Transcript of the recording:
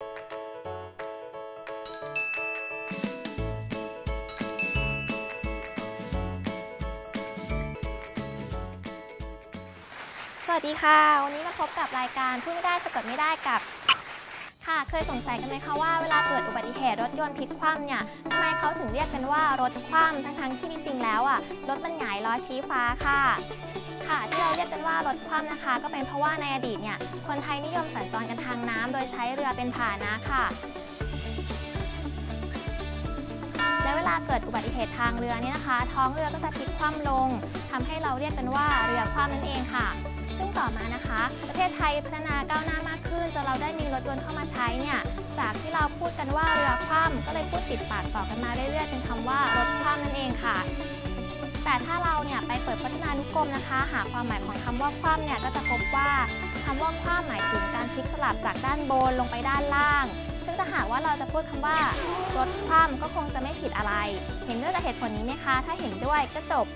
สวัสดีค่ะ วันนี้มาพบกับรายการพูดไม่ได้สะกดไม่ได้กับ ค่ะ เคยสงสัยกันไหมคะว่าเวลาเกิดอุบัติเหตุรถยนต์พลิกคว่ำเนี่ยทำไมเขาถึงเรียกกันว่ารถคว่ำทั้งๆที่จริง ๆ แล้วอะรถมันหงายล้อชี้ฟ้าค่ะ ค่ะที่เราเรียกกันว่ารถคว่ำนะคะ ก็เป็นเพราะว่าในอดีตเนี่ยคนไทยนิยมสัญจรกันทางน้ำโดยใช้เรือเป็นพาหนะค่ะ และเวลาเกิดอุบัติเหตุทางเรือเนี่ยนะคะ ท้องเรือก็จะพลิกคว่ำลงทำให้เราเรียกกันว่าเรือคว่ำนั่นเองค่ะ ซึ่งต่อมานะคะ ประเทศไทยพัฒนาก้าวหน้าม ได้มีรถยนต์เข้ามาใช้เนี่ยจากที่เราพูดกันว่าเรือคว่ำก็เลยพูดติดปากต่อกันมาเรื่อยๆเป็นคำว่ารถคว่ำนั่นเองค่ะ แต่ถ้าเราเนี่ยไปเปิดพจนานุกรมนะคะ หาความหมายของคำว่าคว่ำเนี่ยก็จะพบว่าคำว่าคว่ำหมายถึงการพลิกสลับจากด้านบนลงไปด้านล่างซึ่งถ้าหากว่าเราจะพูดคำว่ารถคว่ำก็คงจะไม่ผิดอะไร เห็นด้วยกับเหตุผลนี้ไหมคะ ถ้าเห็นด้วยก็จบ